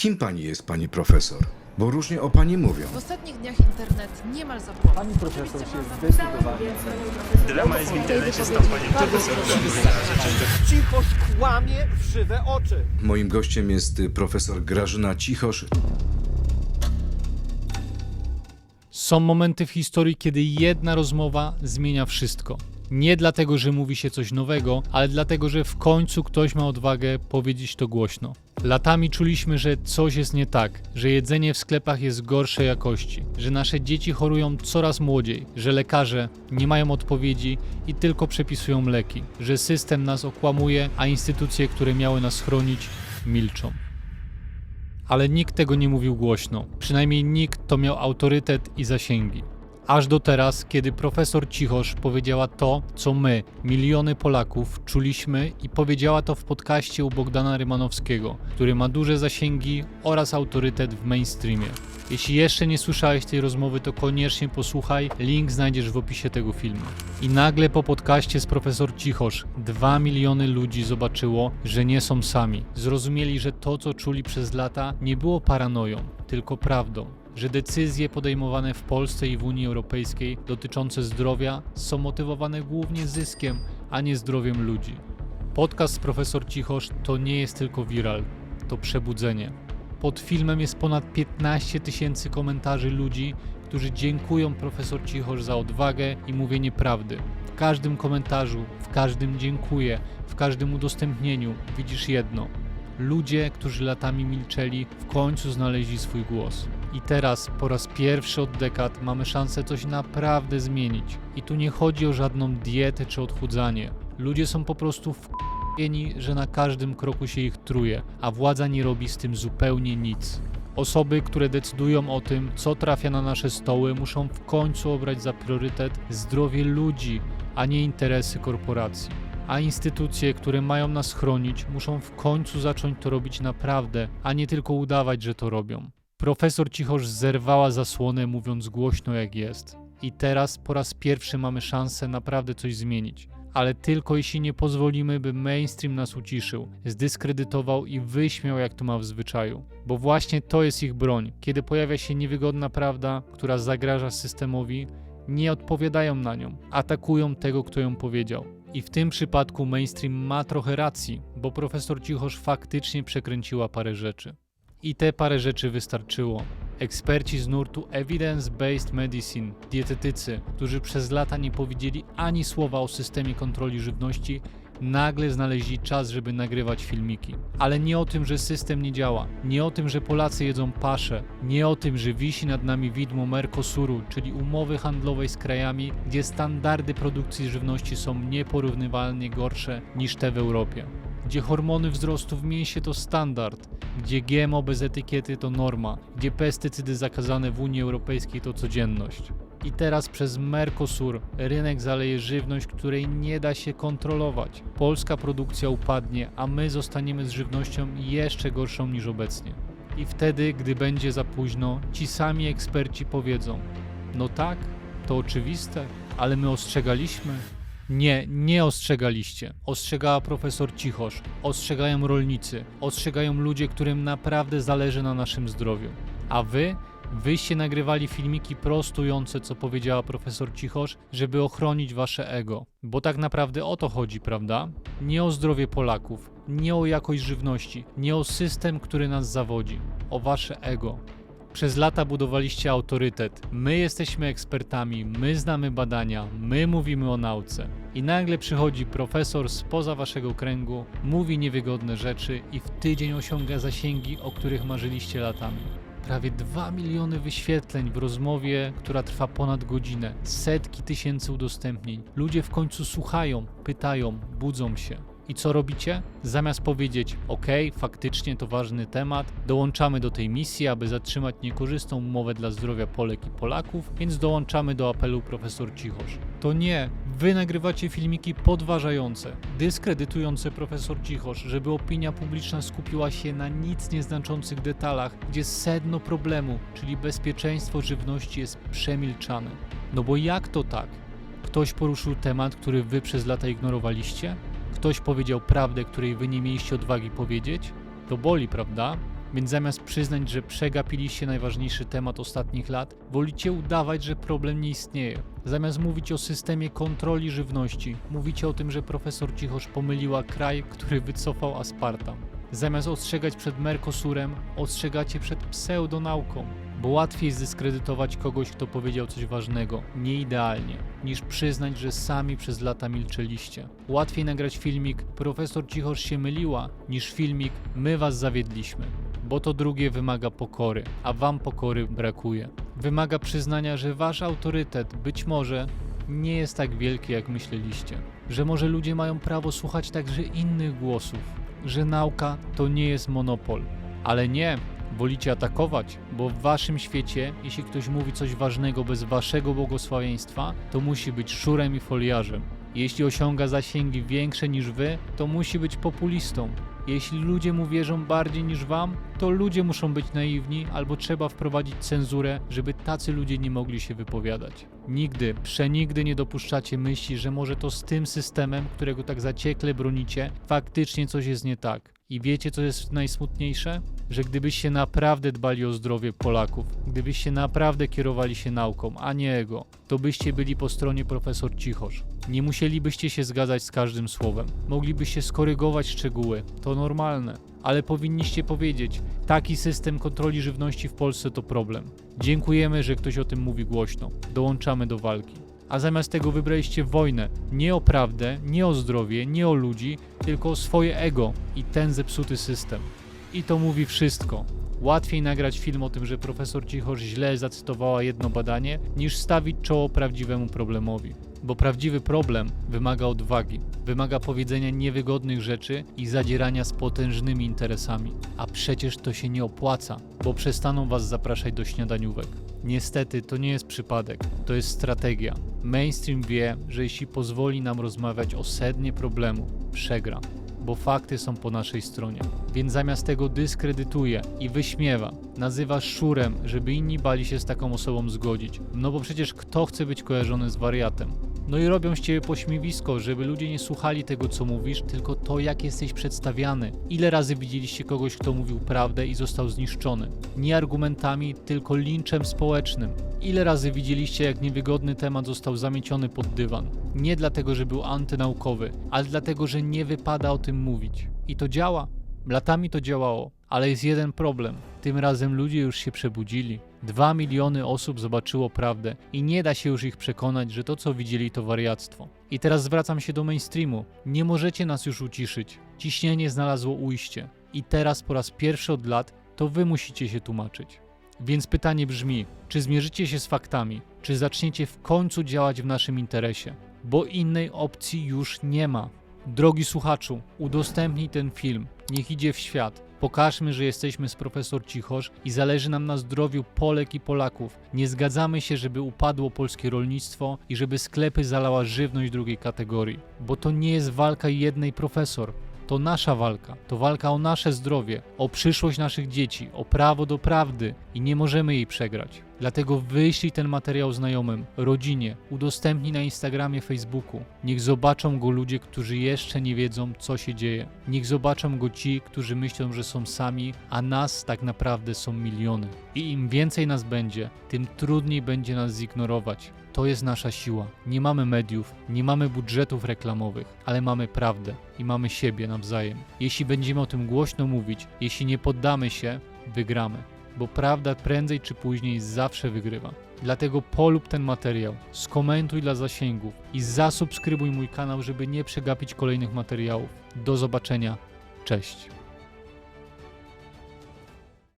Kim pani jest, pani profesor? Bo różnie o pani mówią. W ostatnich dniach internet niemal zapłonął. Pani profesor się zdecydowanie... Drama jest w internecie z tą panią profesor. Cichość kłamie w żywe oczy. Moim gościem jest y, profesor Grażyna Cichosz. Są momenty w historii, kiedy jedna rozmowa zmienia wszystko. Nie dlatego, że mówi się coś nowego, ale dlatego, że w końcu ktoś ma odwagę powiedzieć to głośno. Latami czuliśmy, że coś jest nie tak, że jedzenie w sklepach jest gorszej jakości, że nasze dzieci chorują coraz młodziej, że lekarze nie mają odpowiedzi i tylko przepisują leki, że system nas okłamuje, a instytucje, które miały nas chronić, milczą ale nikt tego nie mówił głośno. Przynajmniej nikt, kto miał autorytet i zasięgi. Aż do teraz, kiedy profesor Cichosz powiedziała to, co my, miliony Polaków, czuliśmy i powiedziała to w podcaście u Bogdana Rymanowskiego, który ma duże zasięgi oraz autorytet w mainstreamie. Jeśli jeszcze nie słyszałeś tej rozmowy, to koniecznie posłuchaj, link znajdziesz w opisie tego filmu. I nagle po podcaście z profesor Cichosz 2 miliony ludzi zobaczyło, że nie są sami. Zrozumieli, że to, co czuli przez lata, nie było paranoją, tylko prawdą że decyzje podejmowane w Polsce i w Unii Europejskiej dotyczące zdrowia są motywowane głównie zyskiem, a nie zdrowiem ludzi. Podcast Profesor Cichosz to nie jest tylko viral, to przebudzenie. Pod filmem jest ponad 15 tysięcy komentarzy ludzi, którzy dziękują profesor Cichosz za odwagę i mówienie prawdy. W każdym komentarzu, w każdym dziękuję, w każdym udostępnieniu widzisz jedno. Ludzie, którzy latami milczeli, w końcu znaleźli swój głos. I teraz, po raz pierwszy od dekad, mamy szansę coś naprawdę zmienić. I tu nie chodzi o żadną dietę czy odchudzanie. Ludzie są po prostu wkurwieni, że na każdym kroku się ich truje, a władza nie robi z tym zupełnie nic. Osoby, które decydują o tym, co trafia na nasze stoły, muszą w końcu obrać za priorytet zdrowie ludzi, a nie interesy korporacji. A instytucje, które mają nas chronić, muszą w końcu zacząć to robić naprawdę, a nie tylko udawać, że to robią. Profesor Cichosz zerwała zasłonę, mówiąc głośno jak jest. I teraz po raz pierwszy mamy szansę naprawdę coś zmienić. Ale tylko jeśli nie pozwolimy, by mainstream nas uciszył, zdyskredytował i wyśmiał, jak to ma w zwyczaju. Bo właśnie to jest ich broń. Kiedy pojawia się niewygodna prawda, która zagraża systemowi, nie odpowiadają na nią, atakują tego, kto ją powiedział. I w tym przypadku mainstream ma trochę racji, bo profesor Cichosz faktycznie przekręciła parę rzeczy. I te parę rzeczy wystarczyło. Eksperci z nurtu Evidence-Based Medicine, dietetycy, którzy przez lata nie powiedzieli ani słowa o systemie kontroli żywności, nagle znaleźli czas, żeby nagrywać filmiki. Ale nie o tym, że system nie działa, nie o tym, że Polacy jedzą pasze, nie o tym, że wisi nad nami widmo Mercosuru, czyli umowy handlowej z krajami, gdzie standardy produkcji żywności są nieporównywalnie gorsze niż te w Europie gdzie hormony wzrostu w mięsie to standard, gdzie GMO bez etykiety to norma, gdzie pestycydy zakazane w Unii Europejskiej to codzienność. I teraz przez Mercosur rynek zaleje żywność, której nie da się kontrolować. Polska produkcja upadnie, a my zostaniemy z żywnością jeszcze gorszą niż obecnie. I wtedy, gdy będzie za późno, ci sami eksperci powiedzą: No tak, to oczywiste, ale my ostrzegaliśmy. Nie, nie ostrzegaliście. Ostrzegała profesor Cichosz, ostrzegają rolnicy, ostrzegają ludzie, którym naprawdę zależy na naszym zdrowiu. A wy? Wyście nagrywali filmiki prostujące, co powiedziała profesor Cichosz, żeby ochronić wasze ego. Bo tak naprawdę o to chodzi, prawda? Nie o zdrowie Polaków, nie o jakość żywności, nie o system, który nas zawodzi, o wasze ego. Przez lata budowaliście autorytet. My jesteśmy ekspertami, my znamy badania, my mówimy o nauce. I nagle przychodzi profesor spoza waszego kręgu, mówi niewygodne rzeczy i w tydzień osiąga zasięgi, o których marzyliście latami. Prawie 2 miliony wyświetleń w rozmowie, która trwa ponad godzinę, setki tysięcy udostępnień. Ludzie w końcu słuchają, pytają, budzą się. I co robicie? Zamiast powiedzieć, OK, faktycznie to ważny temat, dołączamy do tej misji, aby zatrzymać niekorzystną umowę dla zdrowia Polek i Polaków, więc dołączamy do apelu profesor Cichosz. To nie, wy nagrywacie filmiki podważające, dyskredytujące profesor Cichosz, żeby opinia publiczna skupiła się na nic nieznaczących detalach, gdzie sedno problemu, czyli bezpieczeństwo żywności jest przemilczane. No bo jak to tak? Ktoś poruszył temat, który wy przez lata ignorowaliście? Ktoś powiedział prawdę, której wy nie mieliście odwagi powiedzieć? To boli, prawda? Więc zamiast przyznać, że przegapiliście najważniejszy temat ostatnich lat, wolicie udawać, że problem nie istnieje. Zamiast mówić o systemie kontroli żywności, mówicie o tym, że profesor Cichosz pomyliła kraj, który wycofał aspartam. Zamiast ostrzegać przed Mercosurem, ostrzegacie przed pseudonauką, bo łatwiej zdyskredytować kogoś, kto powiedział coś ważnego, nieidealnie, niż przyznać, że sami przez lata milczeliście. Łatwiej nagrać filmik Profesor Cichosz się myliła, niż filmik My was zawiedliśmy, bo to drugie wymaga pokory, a wam pokory brakuje. Wymaga przyznania, że wasz autorytet być może nie jest tak wielki, jak myśleliście. Że może ludzie mają prawo słuchać także innych głosów. Że nauka to nie jest monopol. Ale nie, wolicie atakować, bo w waszym świecie, jeśli ktoś mówi coś ważnego bez waszego błogosławieństwa, to musi być szurem i foliarzem. Jeśli osiąga zasięgi większe niż wy, to musi być populistą. Jeśli ludzie mu wierzą bardziej niż wam, to ludzie muszą być naiwni albo trzeba wprowadzić cenzurę, żeby tacy ludzie nie mogli się wypowiadać. Nigdy, przenigdy nie dopuszczacie myśli, że może to z tym systemem, którego tak zaciekle bronicie, faktycznie coś jest nie tak. I wiecie, co jest najsmutniejsze? Że gdybyście naprawdę dbali o zdrowie Polaków, gdybyście naprawdę kierowali się nauką, a nie ego, to byście byli po stronie profesor Cichosz. Nie musielibyście się zgadzać z każdym słowem. Moglibyście skorygować szczegóły. To normalne. Ale powinniście powiedzieć, taki system kontroli żywności w Polsce to problem. Dziękujemy, że ktoś o tym mówi głośno. Dołączamy do walki. A zamiast tego wybraliście wojnę. Nie o prawdę, nie o zdrowie, nie o ludzi, tylko o swoje ego i ten zepsuty system. I to mówi wszystko. Łatwiej nagrać film o tym, że profesor Cichosz źle zacytowała jedno badanie, niż stawić czoło prawdziwemu problemowi. Bo prawdziwy problem wymaga odwagi, wymaga powiedzenia niewygodnych rzeczy i zadzierania z potężnymi interesami. A przecież to się nie opłaca, bo przestaną was zapraszać do śniadaniówek. Niestety to nie jest przypadek, to jest strategia. Mainstream wie, że jeśli pozwoli nam rozmawiać o sednie problemu, przegra bo fakty są po naszej stronie. Więc zamiast tego dyskredytuje i wyśmiewa, nazywa szurem, żeby inni bali się z taką osobą zgodzić. No bo przecież kto chce być kojarzony z wariatem? No i robią z ciebie pośmiewisko, żeby ludzie nie słuchali tego, co mówisz, tylko to, jak jesteś przedstawiany. Ile razy widzieliście kogoś, kto mówił prawdę i został zniszczony? Nie argumentami, tylko linczem społecznym. Ile razy widzieliście, jak niewygodny temat został zamieciony pod dywan? Nie dlatego, że był antynaukowy, ale dlatego, że nie wypada o tym mówić. I to działa. Latami to działało, ale jest jeden problem. Tym razem ludzie już się przebudzili. Dwa miliony osób zobaczyło prawdę i nie da się już ich przekonać, że to co widzieli to wariactwo. I teraz zwracam się do mainstreamu. Nie możecie nas już uciszyć. Ciśnienie znalazło ujście. I teraz po raz pierwszy od lat to wy musicie się tłumaczyć. Więc pytanie brzmi, czy zmierzycie się z faktami, czy zaczniecie w końcu działać w naszym interesie, bo innej opcji już nie ma. Drogi słuchaczu, udostępnij ten film, niech idzie w świat. Pokażmy, że jesteśmy z profesor Cichosz i zależy nam na zdrowiu Polek i Polaków. Nie zgadzamy się, żeby upadło polskie rolnictwo i żeby sklepy zalała żywność drugiej kategorii, bo to nie jest walka jednej profesor. To nasza walka, to walka o nasze zdrowie, o przyszłość naszych dzieci, o prawo do prawdy i nie możemy jej przegrać. Dlatego wyślij ten materiał znajomym, rodzinie, udostępnij na Instagramie, Facebooku. Niech zobaczą go ludzie, którzy jeszcze nie wiedzą, co się dzieje. Niech zobaczą go ci, którzy myślą, że są sami, a nas tak naprawdę są miliony. I im więcej nas będzie, tym trudniej będzie nas zignorować. To jest nasza siła. Nie mamy mediów, nie mamy budżetów reklamowych, ale mamy prawdę i mamy siebie nawzajem. Jeśli będziemy o tym głośno mówić, jeśli nie poddamy się, wygramy. Bo prawda prędzej czy później zawsze wygrywa. Dlatego polub ten materiał, skomentuj dla zasięgów i zasubskrybuj mój kanał, żeby nie przegapić kolejnych materiałów. Do zobaczenia. Cześć.